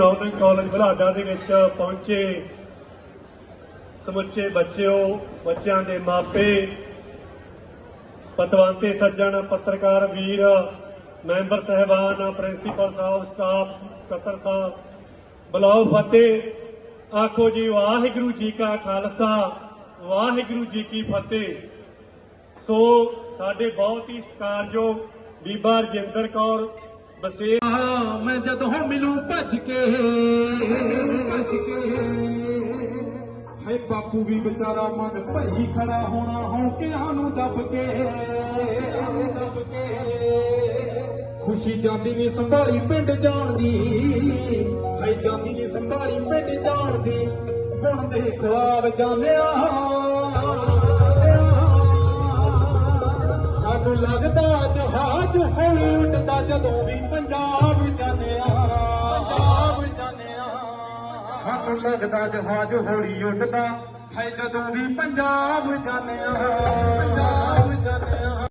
ਗੁਰੂ college ਬਲਾਡਾ ਦੇ ਵਿੱਚ ਪਹੁੰਚੇ। ਸਮੁੱਚੇ ਬੱਚਿਓ, ਬੱਚਿਆਂ ਦੇ ਮਾਪੇ, ਪਤਵੰਤੇ, ਸੱਜਣ, ਪੱਤਰਕਾਰ ਵੀਰ, ਮੈਂਬਰ ਸਹਿਬਾਨ, ਪ੍ਰਿੰਸੀਪਲ ਸਾਹਿਬ, ਸਟਾਫ, ਸਕੱਤਰ ਸਾਹਿਬ, ਬਲਾਉ ਫਤਿਹ। ਆਖੋ ਜੀ, ਵਾਹਿਗੁਰੂ ਜੀ ਕਾ ਖਾਲਸਾ, ਵਾਹਿਗੁਰੂ ਜੀ ਕੀ ਫਤਿਹ। ਸੋ, ਸਾਡੇ ਬਹੁਤ ਹੀ ਸਤਿਕਾਰਯੋਗ ਬੀਬਾ ਰਜਿੰਦਰ ਕੌਰ ਬਸੇ। ਮੈਂ ਜਦੋਂ ਮਿਲੂੰ ਭੱਜ ਕੇ। ਭੱਜ ਕੇ। ਹੈ ਬਾਪੂ ਵੀ ਵਿਚਾਰਾ ਮਨ ਭਰੀ ਖੜਾ ਹੋਣਾ ਹੌਕਿਆਂ ਨੂੰ ਦੱਬ ਕੇ। ਦੱਬ ਕੇ ਖੁਸ਼ੀ ਜਾਂਦੀ ਨਹੀਂ ਸੰਭਾਲੀ ਪਿੰਡ ਜਾਣ ਦੀ। ਹੈ ਜਾਂਦੀ ਨਹੀਂ ਸੰਭਾਲੀ ਪਿੰਡ ਜਾਣ ਦੀ। ਹੁਣ ਦੇ ਖਵਾਬ ਜਾਣਿਆ। ਸਾਨੂੰ ਲੱਗਦਾ ਹੌਲੀ ਉੱਡਦਾ ਜਦੋਂ ਵੀ ਪੰਜਾਬ ਜਾਂਦੇ ਆ ਪੰਜਾਬ ਜਾਂਦੇ ਆ ਸਾਨੂੰ ਲੱਗਦਾ ਜਹਾਜ਼ ਹੌਲੀ ਉੱਡਦਾ ਹੈ ਜਦੋਂ ਵੀ ਪੰਜਾਬ ਜਾਂਦੇ ਆ ਪੰਜਾਬ ਜਾਂਦੇ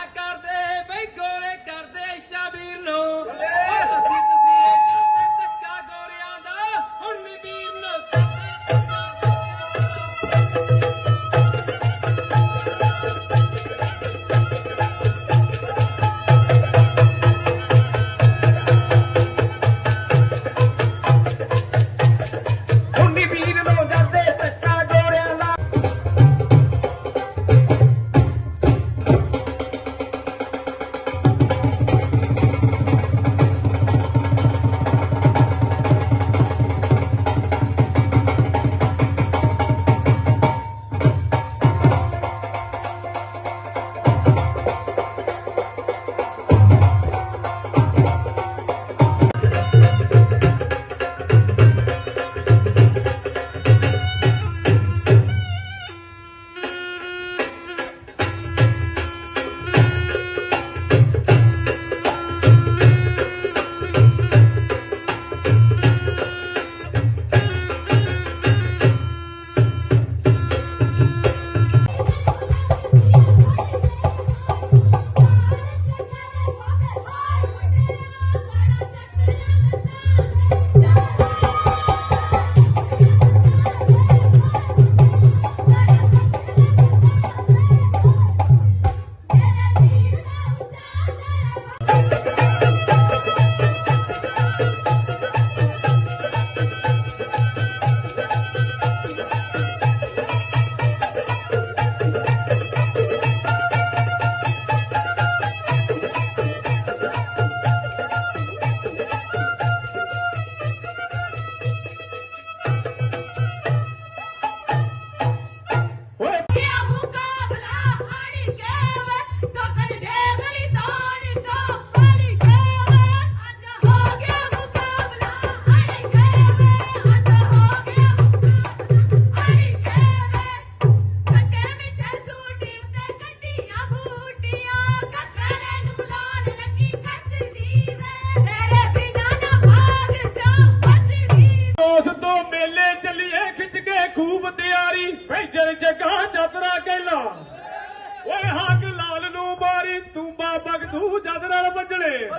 ਮਾਰੀ ਤੂੰ ਬਾਬਗ ਤੂੰ ਜਦ ਨਾਲ ਵੱਜਣੇ।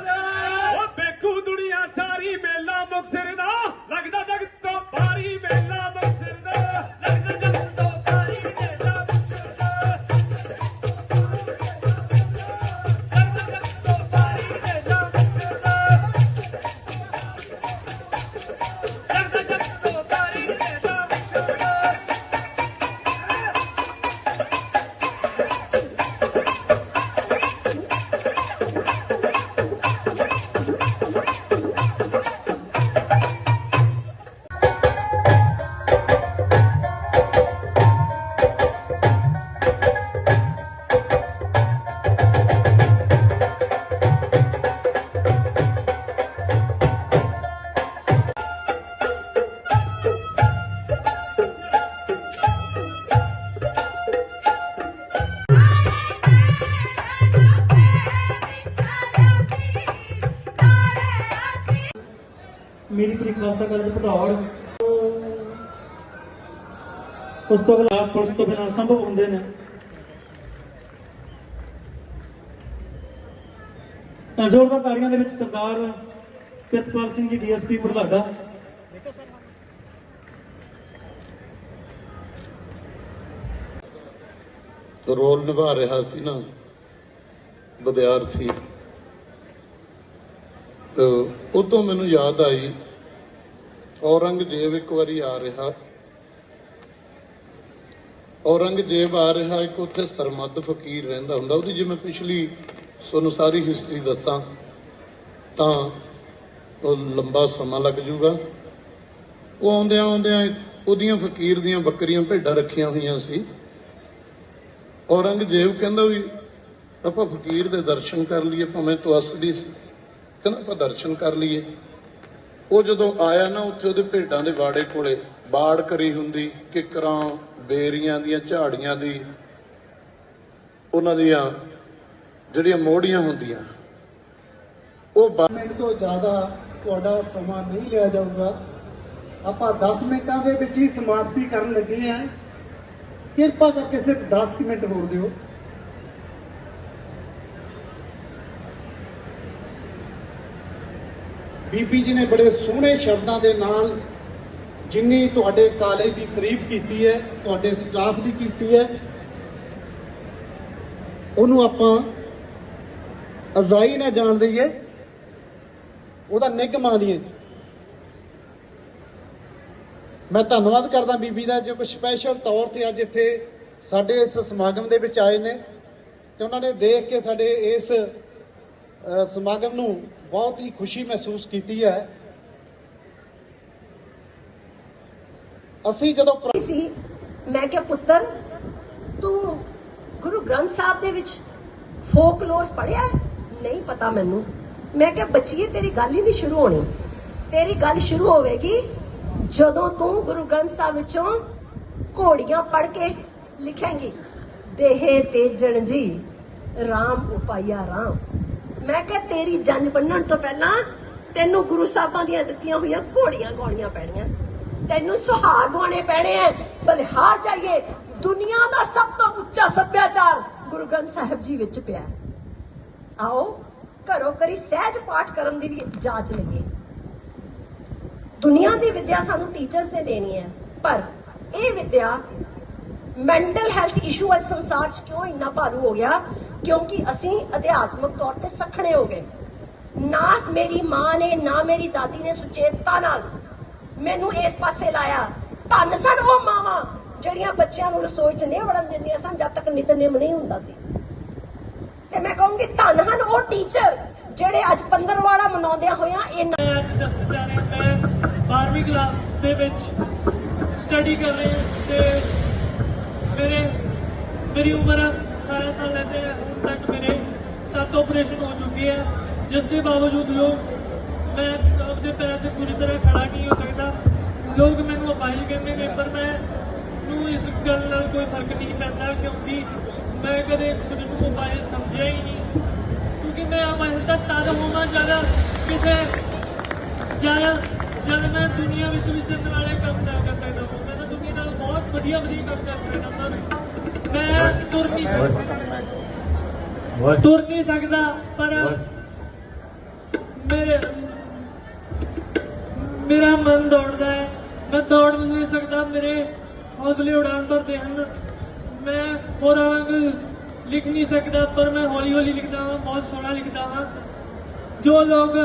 ਓ ਵੇਖੂ ਦੁਨੀਆ ਸਾਰੀ ਮੇਲਾ ਮੁਕਸਰ ਦਾ। ਲੱਗਦਾ ਜਗ ਉਸ ਤੋਂ ਅਗਲਾ ਪੁਲਿਸ ਤੋਂ ਬਿਨਾਂ ਸੰਭਵ ਹੁੰਦੇ ਨੇ। ਜ਼ੋਰਦਾਰ ਤਾੜੀਆਂ ਦੇ ਵਿੱਚ ਸਰਦਾਰ ਪ੍ਰਿਤਪਾਲ ਸਿੰਘ ਜੀ, ਡੀਐਸਪੀ ਬੁਢਲਾਡਾ ਰੋਲ ਨਿਭਾ ਰਿਹਾ ਸੀ ਨਾ, ਵਿਦਿਆਰਥੀ। ਤੇ ਉਹ ਮੈਨੂੰ ਯਾਦ ਆਈ, ਔਰੰਗਜ਼ੇਬ ਇੱਕ ਵਾਰੀ ਆ ਰਿਹਾ। ਔਰੰਗਜ਼ੇਬ ਆ ਰਿਹਾ ਇੱਕ ਉੱਥੇ ਸਰਮੱਦ ਫਕੀਰ ਰਹਿੰਦਾ ਹੁੰਦਾ। ਉਹਦੀ ਜੇ ਮੈਂ ਪਿਛਲੀ ਤੁਹਾਨੂੰ ਸਾਰੀ ਹਿਸਟਰੀ ਦੱਸਾਂ, ਤਾਂ ਉਹ ਲੰਬਾ ਸਮਾਂ ਲੱਗ ਜਾਊਗਾ। ਉਹ ਆਉਂਦਿਆਂ ਆਉਂਦਿਆਂ ਉਹਦੀਆਂ ਫਕੀਰ ਦੀਆਂ ਬੱਕਰੀਆਂ ਭੇਡਾਂ ਰੱਖੀਆਂ ਹੋਈਆਂ ਸੀ। ਔਰੰਗਜ਼ੇਬ ਕਹਿੰਦਾ ਵੀ ਆਪਾਂ ਫਕੀਰ ਦੇ ਦਰਸ਼ਨ ਕਰ ਲਈਏ, ਭਾਵੇਂ ਤੂੰ ਤਵਸਦੀ ਸੀ। ਕਹਿੰਦਾ ਆਪਾਂ ਦਰਸ਼ਨ ਕਰ ਲਈਏ। ਉਹ ਜਦੋਂ ਆਇਆ ਨਾ ਉੱਥੇ ਉਹਦੇ ਭੇਡਾਂ ਦੇ ਵਾੜੇ ਕੋਲੇ ਬਾੜ ਕਰੀ ਹੁੰਦੀ, ਕਿਕਰਾਂ, ਬੇਰੀਆਂ ਦੀਆਂ ਝਾੜੀਆਂ ਦੀ, ਉਹਨਾਂ ਦੀਆਂ ਜਿਹੜੀਆਂ ਮੋੜੀਆਂ ਹੁੰਦੀਆਂ। ਉਹ ਬਾ- ਮਿੰਟ ਤੋਂ ਜ਼ਿਆਦਾ ਤੁਹਾਡਾ ਸਮਾਂ ਨਹੀਂ ਲਿਆ ਜਾਊਗਾ। ਆਪਾਂ 10 ਮਿੰਟਾਂ ਦੇ ਵਿੱਚ ਹੀ ਸਮਾਪਤੀ ਕਰਨ ਲੱਗੇ ਹਾਂ। ਕਿਰਪਾ ਕਰਕੇ ਸਿਰਫ 10 ਕੁ ਮਿੰਟ ਹੋਰ ਦਿਓ। ਬੀਬੀ ਜੀ ਨੇ ਬੜੇ ਸੋਹਣੇ ਸ਼ਬਦਾਂ ਦੇ ਨਾਲ ਜਿੰਨੀ ਤੁਹਾਡੇ ਕਾਲਜ ਦੀ ਤਾਰੀਫ ਕੀਤੀ ਹੈ, ਤੁਹਾਡੇ ਸਟਾਫ ਦੀ ਕੀਤੀ ਹੈ, ਉਹਨੂੰ ਆਪਾਂ ਅਜ਼ਾਈ ਨਾ ਜਾਣ ਦਈਏ, ਉਹਦਾ ਨਿੱਘ ਮਾਣੀਏ ਮੈਂ ਧੰਨਵਾਦ ਕਰਦਾ ਬੀਬੀ ਦਾ, ਜੋ ਕਿ ਸਪੈਸ਼ਲ ਤੌਰ ਤੇ ਅੱਜ ਇੱਥੇ ਸਾਡੇ ਇਸ ਸਮਾਗਮ ਦੇ ਵਿੱਚ ਆਏ ਨੇ, ਤੇ ਉਹਨਾਂ ਨੇ ਦੇਖ ਕੇ ਸਾਡੇ ਇਸ ਸਮਾਗਮ ਨੂੰ ਬਹੁਤ ਹੀ ਖੁਸ਼ੀ ਮਹਿਸੂਸ ਕੀਤੀ ਹੈ। ਅਸੀਂ ਜਦੋਂ ਪ੍ਰ- ਸੀ, ਮੈਂ ਕਿਹਾ, ਪੁੱਤਰ, ਤੂੰ ਗੁਰੂ ਗ੍ਰੰਥ ਸਾਹਿਬ ਦੇ ਵਿੱਚ ਫੋਕਲੋਰ ਪੜਿਆ ਨਹੀਂ ਪਤਾ ਮੈਨੂੰ। ਮੈਂ ਕਿਹਾ, ਬੱਚੀਏ, ਤੇਰੀ ਗੱਲ ਹੀ ਨਹੀਂ ਸ਼ੁਰੂ ਹੋਣੀ। ਤੇਰੀ ਗੱਲ ਸ਼ੁਰੂ ਹੋਵੇਗੀ ਜਦੋਂ ਤੂੰ ਗੁਰੂ ਗ੍ਰੰਥ ਸਾਹਿਬ ਵਿੱਚੋਂ ਘੋੜੀਆਂ ਪੜ ਕੇ ਲਿਖੇਂਗੀ, ਦੇਹੇ ਤੇਜਣ ਜੀ RAM ਉਪਾਇਆ RAM ਮੈਂ ਕਿਹਾ, ਤੇਰੀ ਜੰਜ ਬੰਨਣ ਤੋਂ ਪਹਿਲਾਂ ਤੈਨੂੰ ਗੁਰੂ ਸਾਹਿਬਾਂ ਦੀਆਂ ਦਿੱਤੀਆਂ ਹੋਈਆਂ ਘੋੜੀਆਂ ਗਾਉਣੀਆਂ ਪੈਣੀਆਂ। ਤੈਨੂੰ ਸੁਹਾਗ ਹੋਣੇ ਪੈਣੇ ਐ। ਬਲਿਹਾਰ ਜਾਈਏ। ਦੁਨੀਆ ਦਾ ਸਭ ਤੋਂ ਉੱਚਾ ਸੱਭਿਆਚਾਰ ਗੁਰੂ ਗ੍ਰੰਥ ਸਾਹਿਬ ਜੀ ਵਿੱਚ ਪਿਆ ਆਓ, ਘਰੋਂ ਕਰੀ ਸਹਿਜ ਪਾਠ ਕਰਨ ਦੀ ਵੀ ਇਜਾਜ਼ਤ ਲਈਏ। ਦੁਨੀਆ ਦੀ ਵਿੱਦਿਆ ਸਾਨੂੰ ਟੀਚਰਸ ਨੇ ਦੇਣੀ ਹੈ ਪਰ ਇਹ ਵਿੱਦਿਆ ਮੈਂਟਲ ਹੈਲਥ ਇਸ਼ੂ ਅੱਜ ਸੰਸਾਰ 'ਚ ਕਿਉਂ ਇੰਨਾ ਭਾਰੂ ਹੋ ਗਿਆ? ਕਿਉਂਕਿ ਅਸੀਂ ਅਧਿਆਤਮਕ ਤੌਰ ਤੇ ਸਖਣੇ ਹੋ ਗਏ। ਨਾ ਮੇਰੀ ਮਾਂ ਨੇ, ਨਾ ਮੇਰੀ ਦਾਦੀ ਨੇ ਸੁਚੇਤਤਾ ਨਾਲ ਮੈਨੂੰ ਇਸ ਪਾਸੇ ਲਾਇਆ। ਧੰਨ ਸਨ ਉਹ ਮਾਵਾਂ, ਜਿਹੜੀਆਂ ਬੱਚਿਆਂ ਨੂੰ ਰਸੋਈ 'ਚ ਨਹੀਂ ਵੜਨ ਦਿੰਦੀਆਂ ਸਨ ਜਦ ਤੱਕ ਨਿਤਨੇਮ ਨਹੀਂ ਹੁੰਦਾ ਸੀ। ਤੇ ਮੈਂ ਕਹੂੰਗੀ, ਧੰਨ ਹਨ ਉਹ ਟੀਚਰ ਜਿਹੜੇ ਅੱਜ ਪੰਦਰਵਾੜਾ ਮਨਾਉਂਦਿਆਂ ਹੋਇਆਂ ਇਹ ਅੱਜ ਦੱਸ ਪਿਆਰੇ ਮੈਂ 12ਵੀਂ ਕਲਾਸ ਦੇ ਵਿੱਚ ਸਟੱਡੀ ਕਰ ਰਿਹਾ ਤੇ ਮੇਰੇ, ਮੇਰੀ ਉਮਰ 18 ਸਾਲ ਹੈ ਤੇ ਹੁਣ ਤੱਕ ਮੇਰੇ ਸੱਤ ਆਪਰੇਸ਼ਨ ਹੋ ਚੁੱਕੇ ਆ। ਜਿਸ ਦੇ ਬਾਵਜੂਦ ਲੋਕ ਮੈਂ ਆਪਣੇ ਪੈਰਾਂ ਤੇ ਪੂਰੀ ਤਰ੍ਹਾਂ ਖੜਾ ਨਹੀਂ ਹੋ ਸਕਦਾ। ਲੋਕ ਮੈਨੂੰ ਅਪਾਹਿਜ ਕਹਿੰਦੇ ਨੇ ਪਰ ਮੈਂ ਨੂੰ ਇਸ ਗੱਲ ਨਾਲ ਕੋਈ ਫ਼ਰਕ ਨਹੀਂ ਪੈਂਦਾ ਕਿਉਂਕਿ ਮੈਂ ਕਦੇ ਖੁਦ ਨੂੰ ਅਪਾਹਿਜ ਸਮਝਿਆ ਹੀ ਨਹੀਂ। ਕਿਉਂਕਿ ਮੈਂ ਅਪਾਹਿਜ ਦਾ ਤਦ ਹੋਵਾਂ ਜਦ ਕਿਸੇ ਜਾਇਆ ਜਦ ਮੈਂ ਦੁਨੀਆ ਵਿੱਚ ਵਿਚਰਨ ਵਾਲੇ ਕੰਮ ਨਾ ਕਰ ਸਕਦਾ ਹਾਂ ਮੈਂ ਤਾਂ ਦੁਨੀਆ ਨਾਲ ਬਹੁਤ ਵਧੀਆ ਵਧੀਆ ਕੰਮ ਕਰ ਸਕਦਾ ਸਰ। ਮੈਂ ਤੁਰ ਨਹੀਂ ਸਕਦਾ। ਤੁਰ ਨਹੀਂ ਸਕਦਾ ਪਰ ਮੇਰੇ ਮੇਰਾ ਮਨ ਦੌੜਦਾ ਹੈ। ਮੈਂ ਦੌੜ ਨਹੀਂ ਸਕਦਾ। ਮੇਰੇ ਹੌਸਲੇ ਉਡਾਨ ਭਰਦੇ ਹਨ। ਮੈਂ ਹੋਰਾਂ ਵਾਂਗ ਲਿਖ ਨਹੀਂ ਸਕਦਾ, ਪਰ ਮੈਂ ਹੌਲੀ ਹੌਲੀ ਲਿਖਦਾ ਹਾਂ, ਬਹੁਤ ਸੋਹਣਾ ਲਿਖਦਾ ਹਾਂ। ਜੋ ਲੋਕ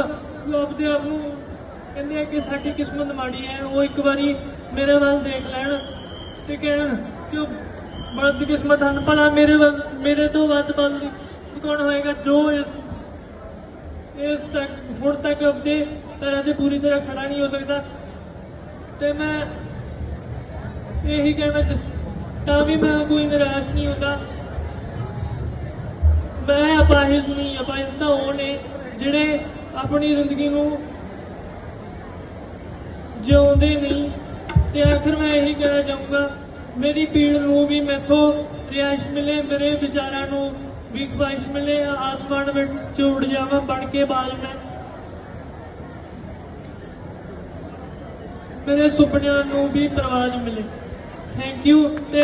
ਲੋਭਦੇ ਆਪ ਨੂੰ ਕਹਿੰਦੇ ਆ ਕਿ ਸਾਡੀ ਕਿਸਮਤ ਮਾੜੀ ਹੈ, ਉਹ ਇੱਕ ਵਾਰੀ ਮੇਰੇ ਵੱਲ ਦੇਖ ਲੈਣ ਤੇ ਕਹਿਣ ਕਿ ਉਹ ਬਦ ਕਿਸਮਤ ਹਨ। ਭਲਾ ਮੇਰੇ ਵੱਲ, ਮੇਰੇ ਤੋਂ ਵੱਧ ਬਲ ਕੌਣ ਹੋਏਗਾ? ਜੋ ਇਸ ਇਸ ਤੱਕ, ਹੁਣ ਤੱਕ ਆਪਣੇ ਪੈਰਾਂ ਤੇ ਪੂਰੀ ਤਰ੍ਹਾਂ ਖੜਾ ਨਹੀਂ ਹੋ ਸਕਦਾ। ਤੇ ਮੈਂ ਇਹੀ ਕਹਿਣਾ ਤਾਂ ਵੀ ਮੈਂ ਕੋਈ ਨਿਰਾਸ਼ ਨਹੀਂ ਹੁੰਦਾ। ਮੈਂ ਅਪਾਹਿਜ ਨਹੀਂ, ਅਪਾਹਿਜ ਤਾਂ ਉਹ ਨੇ ਜਿਹੜੇ ਆਪਣੀ ਜ਼ਿੰਦਗੀ ਨੂੰ ਜਿਉਂਦੇ ਨਹੀਂ ਤੇ ਆਖਰ ਮੈਂ ਇਹੀ ਕਹਿਣਾ ਚਾਹੂੰਗਾ, ਮੇਰੀ ਪੀੜ ਨੂੰ ਵੀ ਮੈਥੋਂ ਰਿਹਾਇਸ਼ ਮਿਲੇ, ਮੇਰੇ ਵਿਚਾਰਾਂ ਨੂੰ ਵੀ ਖਵਾਇਸ਼ ਮਿਲੇ, ਆਸਮਾਨ ਵਿੱਚ ਉੱਡ ਜਾਵਾਂ, ਬਣ ਕੇ ਬਾਜ ਮੈਂ। ਮੇਰੇ ਸੁਪਨਿਆਂ ਨੂੰ ਵੀ ਪ੍ਰਵਾਜ ਮਿਲੇ। ਥੈਂਕ ਯੂ ਤੇ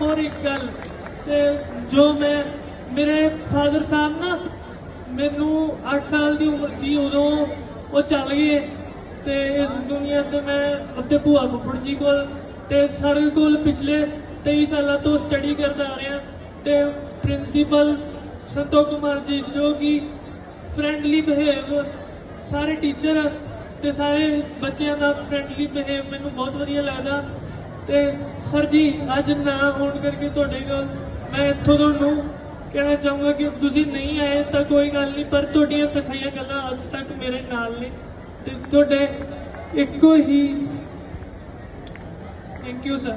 ਹੋਰ ਇੱਕ ਗੱਲ ਤੇ ਜੋ ਮੈਂ ਮੇਰੇ ਫਾਦਰ ਸਾਹਿਬ ਨਾ ਮੈਨੂੰ 8 ਸਾਲ ਦੀ ਉਮਰ ਸੀ, ਉਦੋਂ ਉਹ ਚੱਲ ਗਏ ਤੇ ਇਸ ਦੁਨੀਆ ਤੇ ਮੈਂ ਉੱਤੇ ਭੂਆ ਫੁੱਫੜ ਜੀ ਕੋਲ ਤੇ ਸਰ ਕੋਲ ਪਿਛਲੇ 23 ਸਾਲਾਂ ਤੋਂ ਸਟੱਡੀ ਕਰਦਾ ਆ ਰਿਹਾ ਤੇ ਪ੍ਰਿੰਸੀਪਲ ਸੰਤੋਖ ਕੁਮਾਰ ਜੀ ਜੋ ਕਿ ਫ੍ਰੈਂਡਲੀ ਬਿਹੇਵ ਸਾਰੇ ਟੀਚਰ ਤੇ ਸਾਰੇ ਬੱਚਿਆਂ ਦਾ ਫ੍ਰੈਂਡਲੀ ਬਿਹੇਵ ਮੈਨੂੰ ਬਹੁਤ ਵਧੀਆ ਲੱਗਦਾ। ਤੇ ਸਰ ਜੀ, ਅੱਜ ਨਾ ਹੋਣ ਕਰਕੇ ਤੁਹਾਡੇ ਕੋਲ ਮੈਂ ਇੱਥੋਂ ਤੁਹਾਨੂੰ ਕਹਿਣਾ ਚਾਹੂੰਗਾ ਕਿ ਤੁਸੀਂ ਨਹੀਂ ਆਏ ਤਾਂ ਕੋਈ ਗੱਲ ਨਹੀਂ, ਪਰ ਤੁਹਾਡੀਆਂ ਸਿਖਾਈਆਂ ਗੱਲਾਂ ਅੱਜ ਤੱਕ ਮੇਰੇ ਨਾਲ ਨੇ। ਤੇ ਤੁਹਾਡੇ ਇੱਕੋ ਹੀ ਥੈਂਕ ਯੂ ਸਰ